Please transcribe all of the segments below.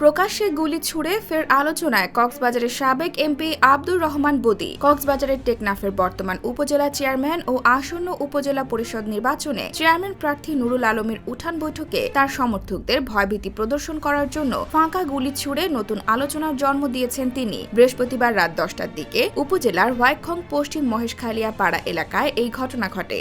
প্রকাশ্যে গুলি ছুড়ে ফের আলোচনায় কক্সবাজারের সাবেক এমপি আব্দুর রহমান বদি। কক্সবাজারের টেকনাফের বর্তমান উপজেলা চেয়ারম্যান ও আসন্ন উপজেলা পরিষদ নির্বাচনে চেয়ারম্যান প্রার্থী নুরুল আলমের উঠান বৈঠকে তার সমর্থকদের ভয়ভীতি প্রদর্শন করার জন্য ফাঁকা গুলি ছুড়ে নতুন আলোচনার জন্ম দিয়েছেন তিনি। বৃহস্পতিবার রাত দশটার দিকে উপজেলার হোয়াইখং পশ্চিম মহেশখালিয়া পাড়া এলাকায় এই ঘটনা ঘটে।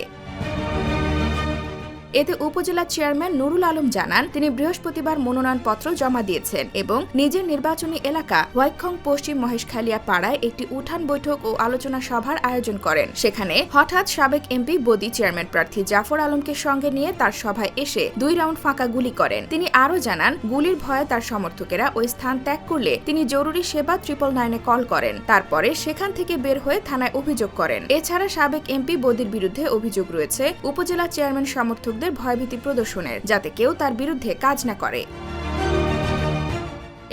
এতে উপজেলা চেয়ারম্যান নুরুল আলম জানান, তিনি বৃহস্পতিবার মনোনয়নপত্র জমা দিয়েছেন এবং নিজের নির্বাচনী এলাকা হোয়াইখং পশ্চিম মহেশখালিয়া পাড়ায় একটি উঠান বৈঠক ও আলোচনা সভার আয়োজন করেন। সেখানে হঠাৎ সাবেক এমপি, বদি চেয়ারম্যান প্রার্থী জাফর আলমকে সঙ্গে নিয়ে তার সভায় এসে দুই রাউন্ড ফাঁকা গুলি করেন। তিনি আরও জানান, গুলির ভয়ে তার সমর্থকেরা ওই স্থান ত্যাগ করলে তিনি জরুরি সেবা ট্রিপল নাইনে কল করেন। তারপরে সেখান থেকে বের হয়ে থানায় অভিযোগ করেন। এছাড়া সাবেক এমপি, বদির বিরুদ্ধে অভিযোগ রয়েছে, উপজেলা চেয়ারম্যান সমর্থকদের ভয়ভীতি প্রদর্শনের যাতে কেউ তার বিরুদ্ধে কাজ না করে।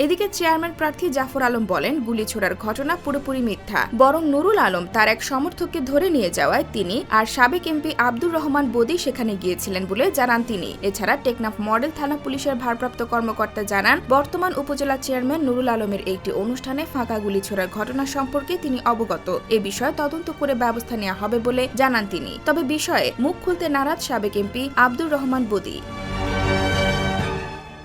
এদিকে চেয়ারম্যান প্রার্থী জাফর আলম বলেন, গুলি ছোড়ার ঘটনা পুরোপুরি মিথ্যা। বরং নুরুল আলম তার এক সমর্থককে ধরে নিয়ে যাওয়ায় তিনি আর সাবেক এমপি আব্দুর রহমান বদি সেখানে গিয়েছিলেন বলে জানান তিনি। এছাড়া টেকনাফ মডেল থানা পুলিশের ভারপ্রাপ্ত কর্মকর্তা জানান, বর্তমান উপজেলা চেয়ারম্যান নুরুল আলমের একটি অনুষ্ঠানে ফাঁকা গুলি ছোড়ার ঘটনা সম্পর্কে তিনি অবগত। এ বিষয়ে তদন্ত করে ব্যবস্থা নেওয়া হবে বলে জানান তিনি। তবে বিষয়ে মুখ খুলতে নারাজ সাবেক MP Abdur Rahman Bodi.